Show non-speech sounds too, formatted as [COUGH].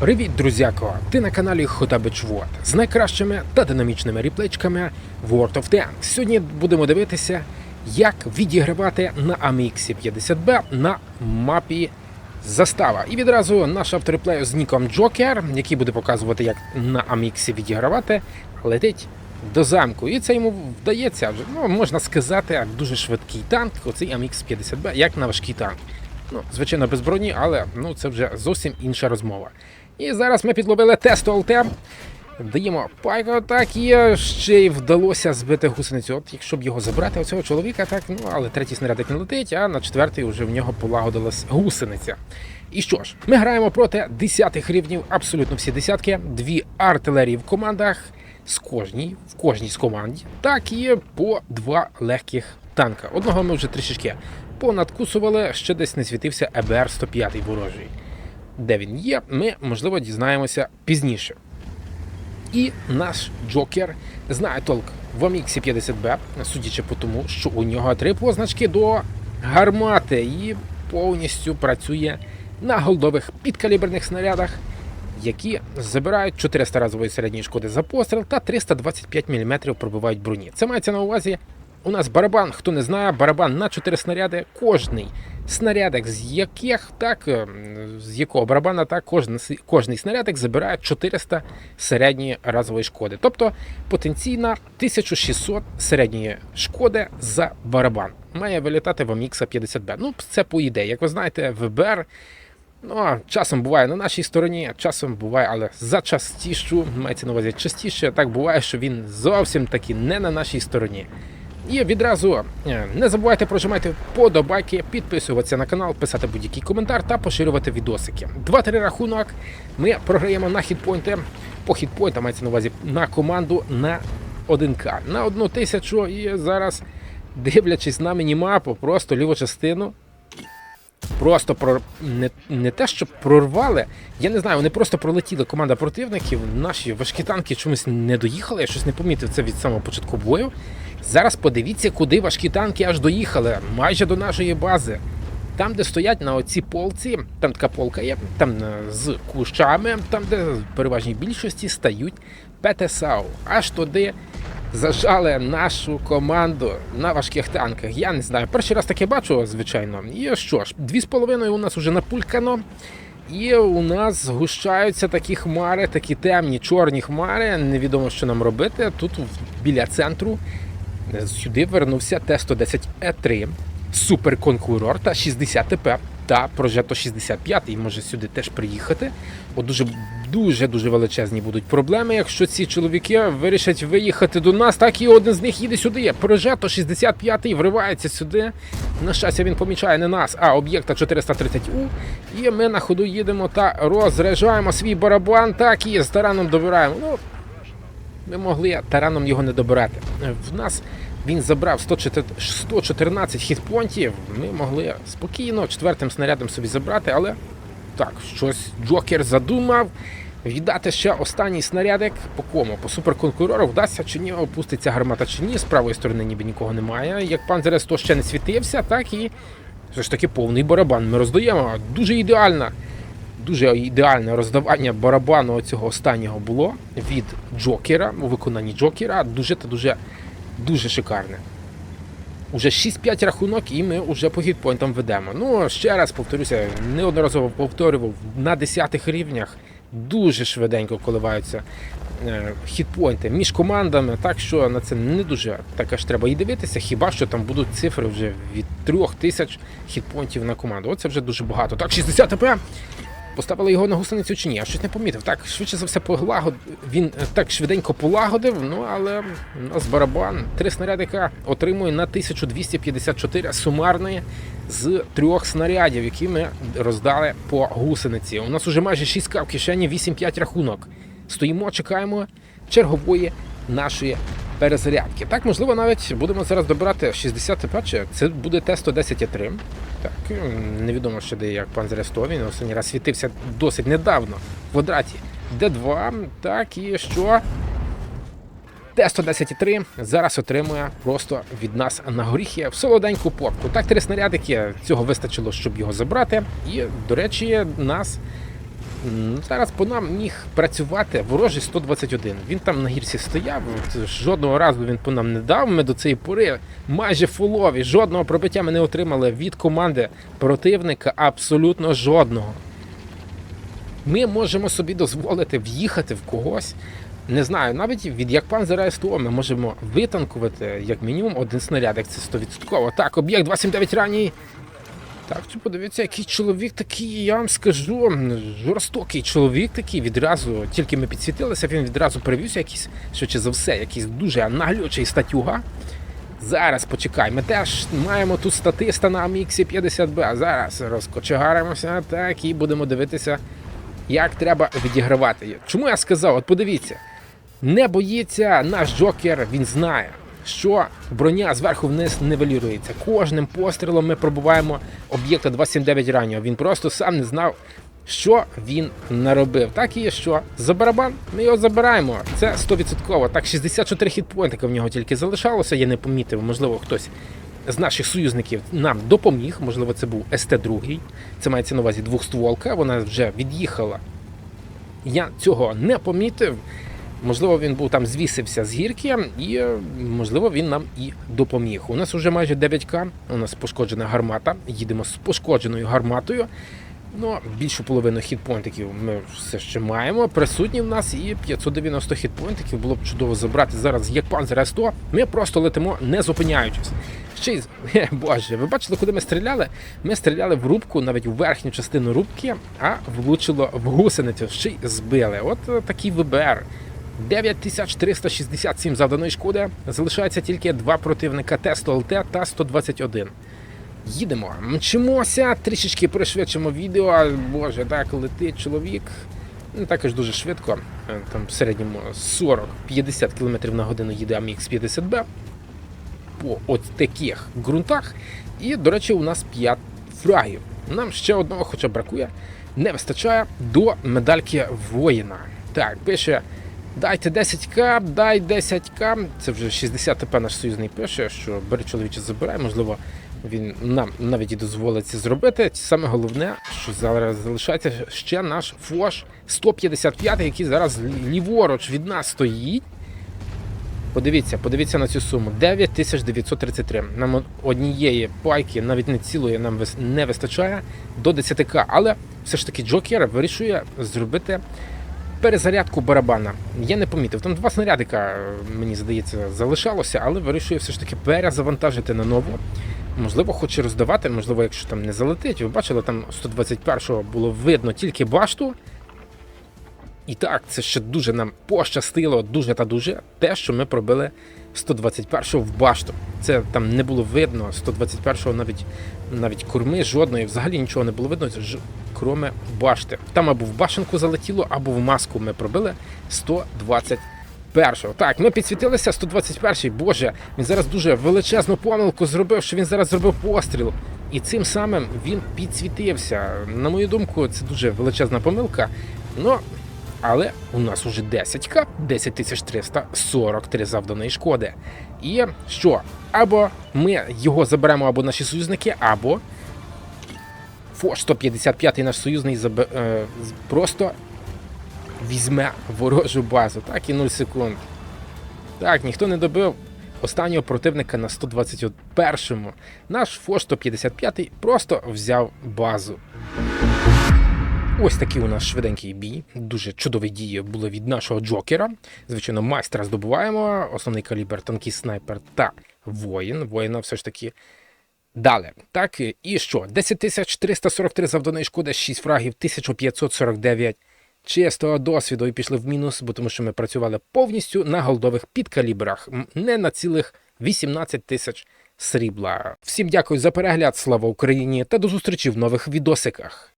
Привіт, друзяко! Ти на каналі Хотабич World з найкращими та динамічними ріплечками World of Tanks. Сьогодні будемо дивитися, як відігравати на AMX 50B на мапі Застава. І відразу наш автореплею з ніком Джокер, який буде показувати, як на AMX відігравати, летить до замку. І це йому вдається вже. Ну, можна сказати, дуже швидкий танк, оцей AMX 50B, як на важкий танк. Ну, звичайно, без броні, але ну, це вже зовсім інша розмова. І зараз ми підловили тесту ЛТ. Даємо пайку, так і ще й вдалося збити гусеницю. От якщо б його забрати, оцього чоловіка, так, ну але третій снарядик не летить, а на четвертий вже в нього полагодилась гусениця. І що ж, ми граємо проти десятих рівнів, абсолютно всі десятки, дві артилерії в командах з кожній, в кожній з команд, так і по два легких танка. Одного ми вже трішечки понадкусували, ще десь не світився ЕБР 105 ворожий. Де він є, ми можливо дізнаємося пізніше. І наш Джокер знає толк в Аміксі 50Б, судячи по тому, що у нього три позначки до гармати і повністю працює на голдових підкаліберних снарядах, які забирають 400 разової середньої шкоди за постріл та 325 мм пробивають броні. Це мається на увазі. У нас барабан, хто не знає, барабан на 4 снаряди. Кожний снарядик, з яких так, ем, з якого барабана так, кожен, кожний снарядик забирає 400 середньої разової шкоди. Тобто потенційна 1600 середньої шкоди за барабан. Має вилітати в Амікса 50Б. Ну, це по ідеї. Як ви знаєте, ВБР. Ну, часом буває на нашій стороні, часом буває, але зачастішу, мається на увазі частіше, так буває, що він зовсім таки не на нашій стороні. І відразу е, не забувайте прожимати подобайки, підписуватися на канал, писати будь-який коментар та поширювати відосики. 2-3 рахунок. Ми програємо на хітпойнти. По хітпойнтам мається на увазі на команду на 1К, на одну тисячу. І зараз, дивлячись на мінімапу, просто ліву частину. Просто про не, не те, що прорвали. Я не знаю, вони просто пролетіли команда противників. Наші важкі танки чомусь не доїхали. Я щось не помітив це від самого початку бою. Зараз подивіться, куди важкі танки аж доїхали, майже до нашої бази. Там, де стоять на оцій полці, там така полка є, там е, з кущами, там, де в переважній більшості стають ПТСАУ. Аж туди зажали нашу команду на важких танках. Я не знаю. Перший раз таке бачу, звичайно. І що ж, дві з половиною у нас уже напулькано. І у нас згущаються такі хмари, такі темні, чорні хмари. Невідомо, що нам робити. Тут біля центру сюди вернувся Т-110Е3, суперконкурор та 60 ТП та Прожето 65 і може сюди теж приїхати. От дуже дуже дуже величезні будуть проблеми. Якщо ці чоловіки вирішать виїхати до нас, так і один з них їде сюди. Прожето 65 вривається сюди. На щастя, він помічає не нас, а об'єкта 430У. І ми на ходу їдемо та розряджаємо свій барабан, так і з тараном добираємо. Ну, ми могли тараном його не добирати. В нас він забрав 114 хітпонтів. Ми могли спокійно четвертим снарядом собі забрати, але так, щось Джокер задумав. Віддати ще останній снарядик по кому? По суперконкурору вдасться чи ні, опуститься гармата чи ні. З правої сторони ніби нікого немає. Як пан Зерес 100 ще не світився, так і все ж таки повний барабан. Ми роздаємо. Дуже ідеально. Дуже ідеальне роздавання барабану цього останнього було від Джокера у виконанні Джокера. Дуже та дуже дуже шикарне. Уже 6-5 рахунок, і ми вже по хітпойнтам ведемо. Ну, ще раз повторюся, неодноразово повторював, на 10 рівнях дуже швиденько коливаються е, хітпойнти між командами, так що на це не дуже так аж треба і дивитися, хіба що там будуть цифри вже від 3000 хітпойнтів на команду. Оце вже дуже багато. Так, 60 ТП. Поставили його на гусеницю чи ні? Я щось не помітив. Так, швидше за все, полагод... він е, так швиденько полагодив, ну але у нас барабан. Три снарядика отримує на 1254 сумарної з трьох снарядів, які ми роздали по гусениці. У нас уже майже 6 в кишені, 8-5 рахунок. Стоїмо, чекаємо чергової нашої перезарядки. Так, можливо, навіть будемо зараз добирати 60 ТП, чи це буде Т-110-3. Так, невідомо ще де як пан Зересто, він останній раз світився досить недавно в квадраті Д2. Так, і що? Т-110-3 зараз отримує просто від нас на горіхи в солоденьку попку. Так, три снарядики цього вистачило, щоб його забрати. І, до речі, нас Зараз по нам міг працювати ворожий 121. Він там на гірсі стояв. Жодного разу він по нам не дав. Ми до цієї пори майже фулові. Жодного пробиття ми не отримали від команди противника. Абсолютно жодного. Ми можемо собі дозволити в'їхати в когось. Не знаю, навіть від як пан зараз СТО ми можемо витанкувати як мінімум один снаряд, як це 100%. Так, об'єкт 279 ранній. Так, чи подивіться, який чоловік такий, я вам скажу, жорстокий чоловік такий, відразу, тільки ми підсвітилися, він відразу привівся якийсь, швидше за все, якийсь дуже наглючий статюга. Зараз почекай, ми теж маємо тут статиста на Аміксі 50Б. Зараз розкочегаримося, так, і будемо дивитися, як треба відігравати. Чому я сказав? От подивіться, не боїться наш Джокер, він знає, що броня зверху вниз нивелюється. Кожним пострілом ми пробуваємо об'єкта 279 раннього. Він просто сам не знав, що він наробив. Так і що. За барабан ми його забираємо. Це 100%. Так, 64 хітпоінтика в нього тільки залишалося. Я не помітив, можливо, хтось. З наших союзників нам допоміг, можливо, це був СТ-2. Це мається на увазі двохстволка, вона вже від'їхала. Я цього не помітив. Можливо, він був там звісився з гірки, і е, можливо він нам і допоміг. У нас вже майже 9К, у нас пошкоджена гармата. Їдемо з пошкодженою гарматою. Ну, більшу половину хітпоінтиків ми все ще маємо. Присутні в нас і 590 хітпоінтиків. Було б чудово забрати зараз як панзер 100 Ми просто летимо, не зупиняючись. Ще й [LAUGHS] боже, ви бачили, куди ми стріляли? Ми стріляли в рубку, навіть у верхню частину рубки, а влучило в гусеницю. Ще й збили. От е, такий ВБР. 9367 завданої шкоди. Залишається тільки два противника Т-100 ЛТ та 121. Їдемо, мчимося, трішечки пришвидшимо відео. Боже, так летить чоловік. Ну, також дуже швидко. Е, Там в середньому 40-50 км на годину їде AMX 50B по от таких ґрунтах. І, до речі, у нас 5 фрагів. Нам ще одного, хоча бракує, не вистачає до медальки воїна. Так, пише. Дайте 10к, дай 10к. Це вже 60 ТП наш союзний пише, що бери чоловіче забирай. Можливо, він нам навіть і дозволить це зробити. Саме головне, що зараз залишається ще наш Фош 155, який зараз ліворуч від нас стоїть. Подивіться, подивіться на цю суму. 9933. Нам однієї пайки, навіть не цілої, нам не вистачає до 10к. Але все ж таки Джокер вирішує зробити перезарядку барабана. Я не помітив. Там два снарядика, е, мені здається, залишалося, але вирішує все ж таки перезавантажити на нову. Можливо, хоче роздавати, можливо, якщо там не залетить. Ви бачили, там 121-го було видно тільки башту. І так, це ще дуже нам пощастило, дуже та дуже, те, що ми пробили 121-го в башту. Це там не було видно, 121-го навіть навіть корми жодної, взагалі нічого не було видно, ж, кроме башти. Там або в башенку залетіло, або в маску ми пробили 121-го. Так, ми підсвітилися 121-й. Боже, він зараз дуже величезну помилку зробив, що він зараз зробив постріл. І цим самим він підсвітився. На мою думку, це дуже величезна помилка. Ну, але у нас уже 10к, 10343 завданої шкоди. І що? Або ми його заберемо, або наші союзники, або Фош 155 наш союзний забе, е, просто візьме ворожу базу. Так і 0 секунд. Так, ніхто не добив останнього противника на 121-му. Наш Фош 155 просто взяв базу. Ось такий у нас швиденький бій. Дуже чудові дії були від нашого Джокера. Звичайно, майстра здобуваємо. Основний калібр, танкіст, снайпер та воїн. Воїна все ж таки дали. Так, і що? 10343 завданої шкоди, 6 фрагів, 1549 чистого досвіду і пішли в мінус, бо тому що ми працювали повністю на голдових підкалібрах, не на цілих 18 тисяч срібла. Всім дякую за перегляд, слава Україні та до зустрічі в нових відосиках.